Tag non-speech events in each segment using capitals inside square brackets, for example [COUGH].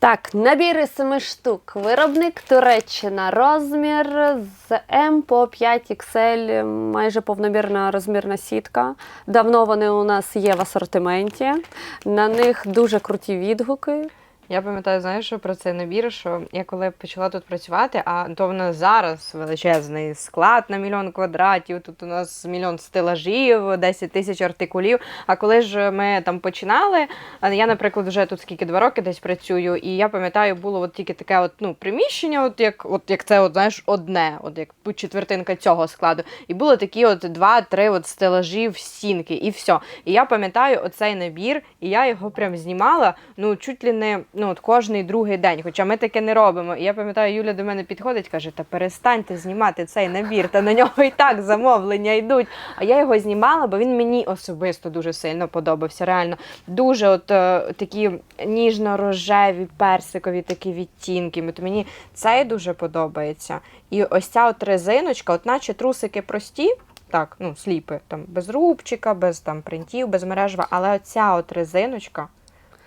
Так, набір із 7 штук. Виробник Туреччина. Розмір з М по 5 XL, майже повномірна розмірна сітка. Давно вони у нас є в асортименті. На них дуже круті відгуки. Я пам'ятаю, знаєш, що про цей набір, що я коли почала тут працювати, а то в нас зараз величезний склад на мільйон квадратів, тут у нас мільйон стелажів, 10 тисяч артикулів. А коли ж ми там починали, я, наприклад, вже тут скільки два роки десь працюю, і я пам'ятаю, було от тільки таке от, ну, приміщення, от як, от як це, от, знаєш, одне, от як четвертинка цього складу. І було такі от два-три от стелажі в стінки, і все. І я пам'ятаю оцей набір, і я його прям знімала, ну, чуть ли не ну, от кожний другий день. Хоча ми таке не робимо. І я пам'ятаю, Юля до мене підходить, каже: Та перестаньте знімати цей набір, та на нього і так замовлення йдуть. А я його знімала, бо він мені особисто дуже сильно подобався. Реально, дуже от е, такі ніжно-рожеві, персикові такі відтінки. От мені цей дуже подобається. І ось ця от резиночка, от наче трусики прості. Так, ну, сліпи, там без рубчика, без там принтів, без мережева, але оця от резиночка,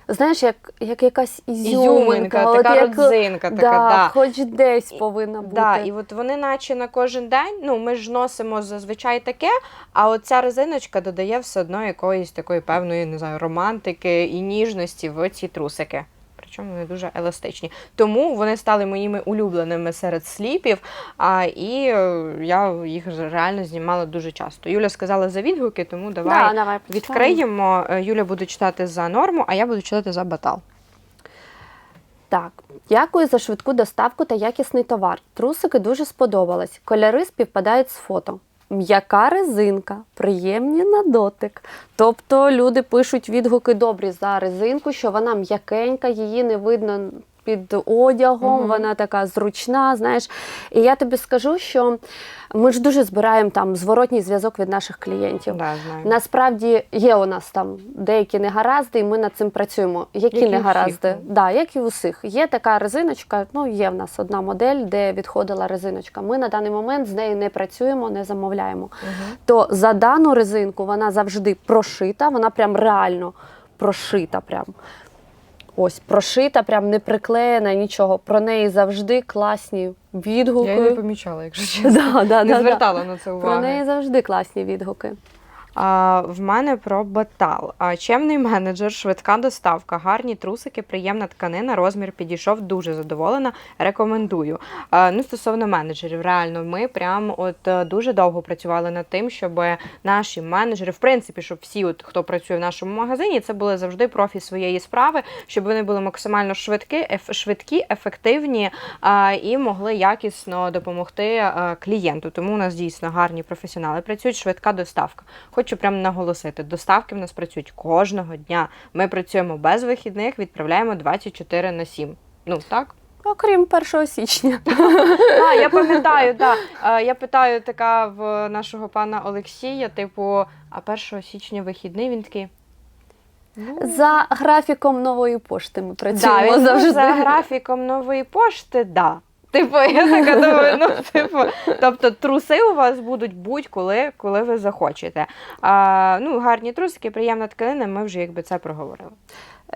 Знаєш, як, як якась ізюминка, ізюминка, от така як, родзинка, така, да, да. хоч десь повинна бути. Да, і от вони наче на кожен день, ну ми ж носимо зазвичай таке, а оця резиночка додає все одно якоїсь такої певної, не знаю, романтики і ніжності в ці трусики. Причому вони дуже еластичні. Тому вони стали моїми улюбленими серед сліпів. А, і е, я їх реально знімала дуже часто. Юля сказала за відгуки, тому давай Да, давай відкриємо. Е, Юля буде читати за норму, а я буду читати за батал. Так, дякую за швидку доставку та якісний товар. Трусики дуже сподобались. Кольори співпадають з фото. М'яка резинка, приємні на дотик. Тобто люди пишуть відгуки добрі за резинку, що вона м'якенька, її не видно під одягом, Мгм. вона така зручна. Знаєш, і я тобі скажу, що ми ж дуже збираємо там зворотній зв'язок від наших клієнтів. Да, знаю. Насправді є у нас там деякі негаразди, і ми над цим працюємо. Які Як і негаразди? всіх. Да, як і у всіх. Є така резиночка, ну є в нас одна модель, де відходила резиночка. Ми на даний момент з нею не працюємо, не замовляємо. Мгм. То за дану резинку вона завжди прошита, вона прям реально прошита. Прям. Ось прошита, прям не приклеєна, нічого. Про неї завжди класні відгуки. Я її не помічала, якщо [LAUGHS] чесно. Да, да, Не да, да. звертала на це увагу. Про неї завжди класні відгуки. А, в мене про батал. А, чемний менеджер, швидка доставка, гарні трусики, приємна тканина, розмір підійшов, дуже задоволена. Рекомендую. А, ну, стосовно менеджерів, реально, ми прям от е, дуже довго працювали над тим, щоб наші менеджери, в принципі, щоб всі, от, хто працює в нашому магазині, це були завжди профі своєї справи, щоб вони були максимально швидкі, еф, швидкі ефективні а, і могли якісно допомогти а, клієнту. Тому у нас дійсно гарні професіонали працюють, швидка доставка. Хочу прямо наголосити: доставки в нас працюють кожного дня. Ми працюємо без вихідних, відправляємо 24 на 7. Ну так. Окрім 1 січня. А, я пам'ятаю, да. Е, Я питаю така в нашого пана Олексія, типу, а 1 січня вихідний він такий. Ну, За графіком нової пошти ми да, працюємо він завжди. за графіком нової пошти, да. Типу, я така думаю, ну, [LAUGHS] типу, тобто труси у вас будуть будь-коли, коли ви захочете. А, ну, гарні трусики, приємна тканина, ми вже якби це проговорили.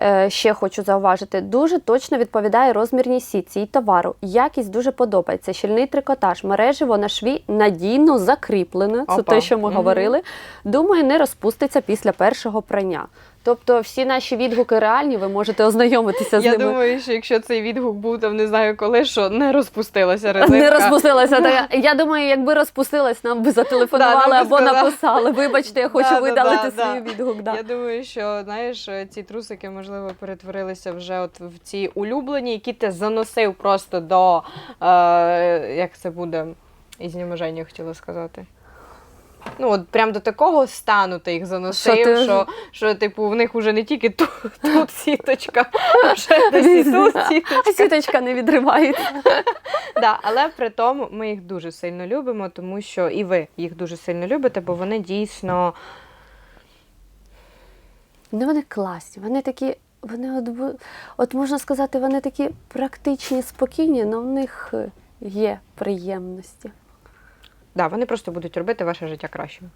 Е, Ще хочу зауважити, дуже точно відповідає розмірній сітці і товару. Якість дуже подобається. Щільний трикотаж, мереживо на шві надійно закріплене. Це Опа. те, що ми Мгм. говорили. Думаю, не розпуститься після першого прання. Тобто всі наші відгуки реальні, ви можете ознайомитися з Я ними. думаю, що якщо цей відгук був там не знаю коли, що не розпустилася [LAUGHS] резинка. Не розпустилася. Так, я думаю, якби розпустилась, нам би зателефонували Да, або написали. Вибачте, я [LAUGHS] хочу Да, да, видалити да, свій да. відгук. Да. Я думаю, що знаєш, ці трусики можливо перетворилися вже от в ці улюблені, які ти заносив просто до е, як це буде ізнеможення, хотіла сказати. Ну, от прям до такого стану ти їх заносив, Що ти- що, що, типу, в них уже не тільки тут, тут сіточка, а вже десь і тут А сіточка. сіточка не відривається. [LAUGHS] Да, але при тому ми їх дуже сильно любимо, тому що і ви їх дуже сильно любите, бо вони дійсно Ну, вони класні, вони такі, вони от, от можна сказати, вони такі практичні, спокійні, але в них е, є приємності. да, вони просто будуть робити ваше життя кращим.